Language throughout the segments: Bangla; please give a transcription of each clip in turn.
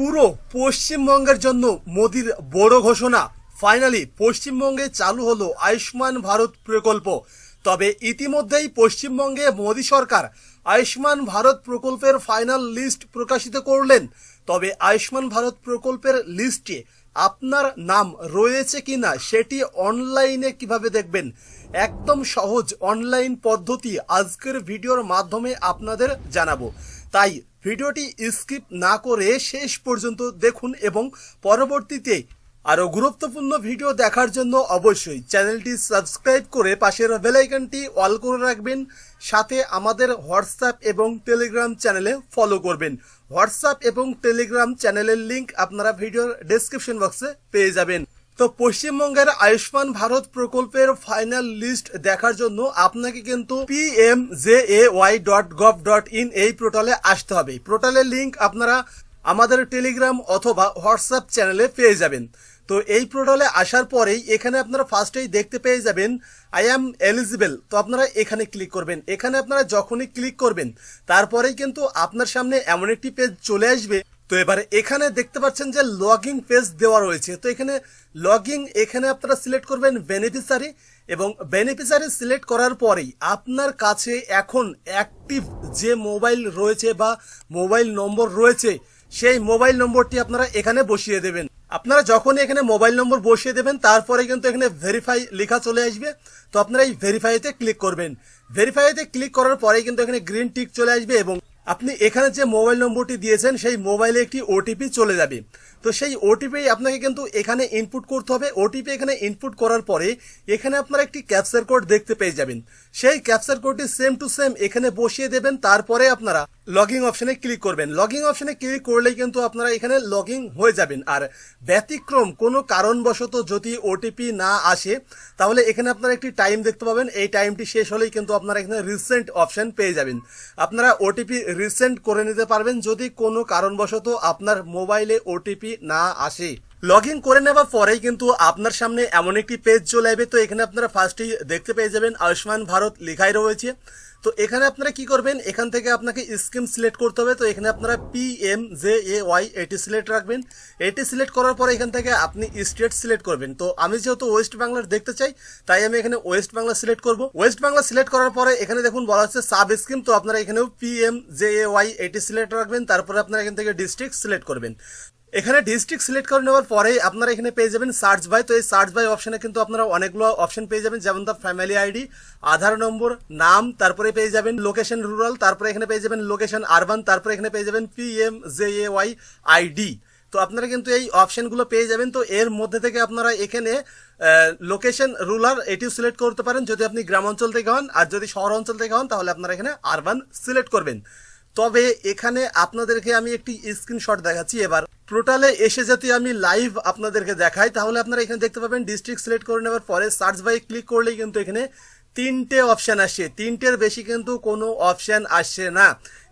পুরো পশ্চিমবঙ্গের জন্য মোদির বড় ঘোষণা। ফাইনালি পশ্চিমবঙ্গে চালু হলো আয়ুষ্মান ভারত প্রকল্প। তবে ইতিমধ্যেই পশ্চিমবঙ্গে মোদী সরকার আয়ুষ্মান ভারত প্রকল্পের ফাইনাল লিস্ট প্রকাশিত করলেন। তবে আয়ুষ্মান ভারত প্রকল্পের লিস্টে আপনার নাম রয়েছে কিনা সেটি অনলাইনে কীভাবে দেখবেন? একদম সহজ অনলাইন পদ্ধতি আজকের ভিডিওর মাধ্যমে আপনাদের জানাব। তাই ভিডিওটি স্কিপ না করে শেষ পর্যন্ত দেখুন এবং পরবর্তীতে আরও গুরুত্বপূর্ণ ভিডিও দেখার জন্য অবশ্যই চ্যানেলটি সাবস্ক্রাইব করে পাশের বেলাইকনটি অল করে রাখবেন, সাথে আমাদের হোয়াটসঅ্যাপ এবং টেলিগ্রাম চ্যানেলে ফলো করবেন। হোয়াটসঅ্যাপ এবং টেলিগ্রাম চ্যানেলের লিংক আপনারা ভিডিওর ডেসক্রিপশন বক্সে পেয়ে যাবেন। তো পশ্চিমবঙ্গের আয়ুষ্মান ভারত প্রকল্পের ফাইনাল লিস্ট দেখার জন্য আপনাকে কিন্তু P M J A Y dot gov dot in এই পোর্টালে আসতে হবে। পোর্টালের লিংক আপনারা আমাদের টেলিগ্রাম অথবা হোয়াটসঅ্যাপ চ্যানেলে পেয়ে যাবেন। তো এই পোর্টালে আসার পরেই এখানে আপনারা ফার্স্টেই দেখতে পেয়ে যাবেন আই অ্যাম এলিজিবল তো আপনারা এখানে ক্লিক করবেন। এখানে আপনারা যখনই ক্লিক করবেন, তারপরেই কিন্তু আপনার সামনে এমন একটি পেজ চলে আসবে তো এবারে এখানে দেখতে পাচ্ছেন যে লগইন পেজ দেওয়া রয়েছে। তো এখানে লগইন এখানে আপনারা সিলেক্ট করবেন বেনিফিসারি এবং বেনিফিসারি সিলেক্ট করার পরেই আপনার কাছে এখন অ্যাক্টিভ যে মোবাইল রয়েছে বা মোবাইল নম্বর রয়েছে, সেই মোবাইল নম্বরটি আপনারা এখানে বসিয়ে দেবেন। আপনারা যখনই এখানে মোবাইল নম্বর বসিয়ে দেবেন, তারপরে কিন্তু এখানে ভেরিফাই লেখা চলে আসবে। তো আপনারা এই ভেরিফাইতে ক্লিক করবেন। ভেরিফাইতে ক্লিক করার পরেই কিন্তু এখানে গ্রিন টিক চলে আসবে এবং আপনি এখানে যে মোবাইল নম্বরটি দিয়েছেন, সেই মোবাইলে একটি ওটিপি চলে যাবে। তো সেই ওটিপি আপনাকে কিন্তু এখানে ইনপুট করতে হবে। ওটিপি এখানে ইনপুট করার পরে এখানে আপনারা একটি ক্যাপচার কোড দেখতে পেয়ে যাবেন। সেই ক্যাপচার কোডটি সেম টু সেম এখানে বসিয়ে দেবেন। তারপরে আপনারা লগিং অপশনে ক্লিক করবেন। লগিং অপশনে ক্লিক করলেই কিন্তু আপনারা এখানে লগিং হয়ে যাবেন। আর ব্যতিক্রম, কোনো কারণবশত যদি ওটিপি না আসে, তাহলে এখানে আপনারা একটি টাইম দেখতে পাবেন। এই টাইমটি শেষ হলেই কিন্তু আপনারা এখানে রিসেন্ট অপশন পেয়ে যাবেন। আপনারা ওটিপি রিসেন্ট করে নিতে পারবেন যদি কোনো কারণবশত আপনার মোবাইলে ওটিপি না আসে। লগ ইন করে নেওয়ার পরেই কিন্তু আপনার সামনে এমন একটি পেজ চলে আসবে। তো এখানে আপনারা ফার্স্টেই দেখতে পেয়ে যাবেন আয়ুষ্মান ভারত লেখাই রয়েছে। তো এখানে আপনারা কি করবেন? এখান থেকে আপনাকে স্কিম সিলেক্ট করতে হবে। তো এখানে আপনারা P M J A Y এটি সিলেক্ট রাখবেন। এটি সিলেক্ট করার পরে এখান থেকে আপনি স্টেট সিলেক্ট করবেন। তো আমি যেহেতু ওয়েস্ট বাংলার দেখতে চাই, তাই আমি এখানে ওয়েস্ট বাংলা সিলেক্ট করব। ওয়েস্ট বাংলা সিলেক্ট করার পরে এখানে দেখুন বলা হচ্ছে সাব স্কিম তো আপনারা এখানেও P M J A Y এটি সিলেক্ট রাখবেন। তারপরে আপনারা এখান থেকে ডিস্ট্রিক্ট সিলেক্ট করবেন। এখানে ডিস্ট্রিক্ট সিলেক্ট করে নেওয়ার পরেই আপনারা এখানে পেয়ে যাবেন সার্চ বাই তো এই সার্চ বাই অপশানে কিন্তু আপনারা অনেকগুলো অপশন পেয়ে যাবেন, যেমন তার ফ্যামিলি আইডি আধার নম্বর, নাম, তারপরে পেয়ে যাবেন লোকেশন রুরাল তারপরে এখানে পেয়ে যাবেন লোকেশন আরবান তারপরে এখানে পেয়ে যাবেন P M J A Y ID তো আপনারা কিন্তু এই অপশনগুলো পেয়ে যাবেন। তো এর মধ্যে থেকে আপনারা এখানে লোকেশন রুলার এটিও সিলেক্ট করতে পারেন। যদি আপনি গ্রাম অঞ্চল থেকে হন, আর যদি শহর অঞ্চল থেকে হন, তাহলে আপনারা এখানে আরবান সিলেক্ট করবেন। তবে এখানে আপনাদেরকে আমি একটি স্ক্রিনশট দেখাচ্ছি এবার। পোর্টালে এসে যদি আমি লাইভ আপনাদেরকে দেখাই, তাহলে আপনারা এখানে দেখতে পাবেন ডিস্ট্রিক্ট সিলেক্ট করে নেওয়ার পরে সার্চ বাই ক্লিক করলেই কিন্তু এখানে তিনটে অপশান আসছে। তিনটের বেশি কিন্তু কোনো অপশান আসছে না।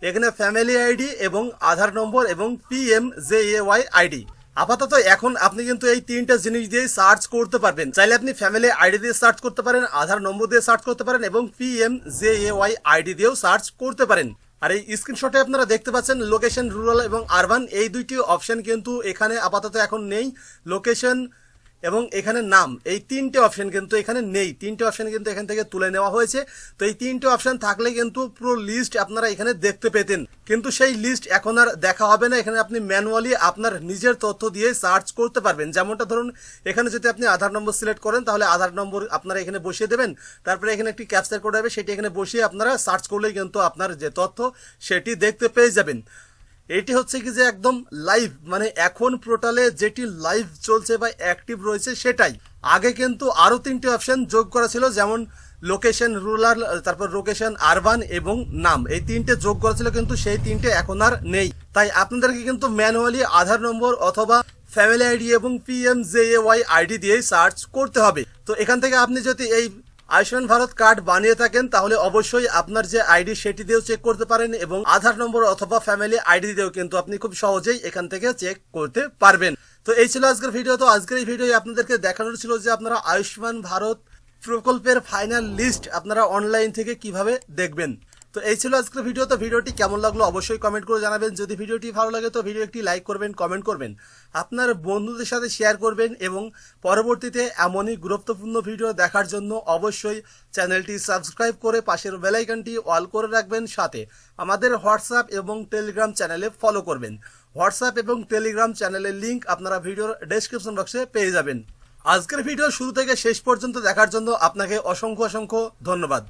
এখানে ফ্যামিলি আইডি এবং আধার নম্বর এবং P M J A Y ID আপাতত এখন আপনি কিন্তু এই তিনটা জিনিস দিয়ে সার্চ করতে পারবেন। চাইলে আপনি ফ্যামিলি আইডি দিয়ে সার্চ করতে পারেন, আধার নম্বর দিয়ে সার্চ করতে পারেন এবং P M J A Y ID দিয়েও সার্চ করতে পারেন। আর এই স্ক্রিনশটে আপনারা দেখতে পাচ্ছেন লোকেশন রুরাল এবং আরবান এই দুইটি অপশন কিন্তু এখানে আপাতত এখন নেই। লোকেশন এবং এখানে নাম, এই তিনটে অপশন কিন্তু এখানে নেই। তিনটে অপশন কিন্তু এখান থেকে তুলে নেওয়া হয়েছে। তো এই তিনটে অপশন থাকলে কিন্তু পুরো লিস্ট আপনারা এখানে দেখতে পেতেন। কিন্তু সেই লিস্ট এখন আর দেখা হবে না। এখানে আপনি ম্যানুয়ালি আপনার নিজের তথ্য দিয়ে সার্চ করতে পারবেন। যেমনটা ধরুন, এখানে যদি আপনি আধার নম্বর সিলেক্ট করেন, তাহলে আধার নম্বর আপনারা এখানে বসিয়ে দেবেন। তারপরে এখানে একটি ক্যাপচার কোড হবে, সেটি এখানে বসিয়ে আপনারা সার্চ করলেই কিন্তু আপনার যে তথ্য, সেটি দেখতে পেয়ে যাবেন। এটি হচ্ছে কি যে একদম লাইভ মানে এখন পোর্টালে যেটি লাইভ চলছে বা অ্যাক্টিভ রয়েছে সেটাই। আগে কিন্তু আরও তিনটি অপশন যোগ করা ছিল, যেমন লোকেশন রুরাল তারপর লোকেশন আরবান এবং নাম। এই তিনটে যোগ করা ছিল কিন্তু সেই তিনটে এখন আর নেই। তাই আপনাদেরকে কিন্তু ম্যানুয়ালি আধার নম্বর অথবা ফ্যামিলি আইডি এবং P M J A Y ID দিয়েই সার্চ করতে হবে। তো এখান থেকে আপনি যদি এই আয়ুষ্মান ভারত কার্ড বানিয়ে থাকেন, তাহলে অবশ্যই আপনার যে আইডি সেটি দিয়েও চেক করতে পারেন এবং আধার নম্বর অথবা ফ্যামিলি আইডি দিয়েও কিন্তু আপনি খুব সহজেই এখান থেকে চেক করতে পারবেন। তো এই ছিল আজকের ভিডিও তো আজকের এই ভিডিও আপনাদেরকে দেখানোর ছিল যে আপনারা আয়ুষ্মান ভারত প্রকল্পের ফাইনাল লিস্ট আপনারা অনলাইন থেকে কীভাবে দেখবেন। তো এই ছিল আজকের ভিডিও তো ভিডিওটি কেমন লাগল অবশ্যই কমেন্ট করে জানাবেন। যদি ভিডিওটি ভালো লাগে, তো ভিডিও একটি লাইক করবেন কমেন্ট করবেন। আপনার বন্ধুদের সাথে শেয়ার করবেন এবং পরবর্তীতে এমনই গুরুত্বপূর্ণ ভিডিও দেখার জন্য অবশ্যই চ্যানেলটি সাবস্ক্রাইব করে পাশের বেলাইকনটি অল করে রাখবেন। সাথে আমাদের হোয়াটসঅ্যাপ এবং টেলিগ্রাম চ্যানেলে ফলো করবেন। হোয়াটসঅ্যাপ এবং টেলিগ্রাম চ্যানেলের লিঙ্ক আপনারা ভিডিওর ডেসক্রিপশন বক্সে পেয়ে যাবেন। আজকের ভিডিও শুরু থেকে শেষ পর্যন্ত দেখার জন্য আপনাকে অসংখ্য অসংখ্য ধন্যবাদ।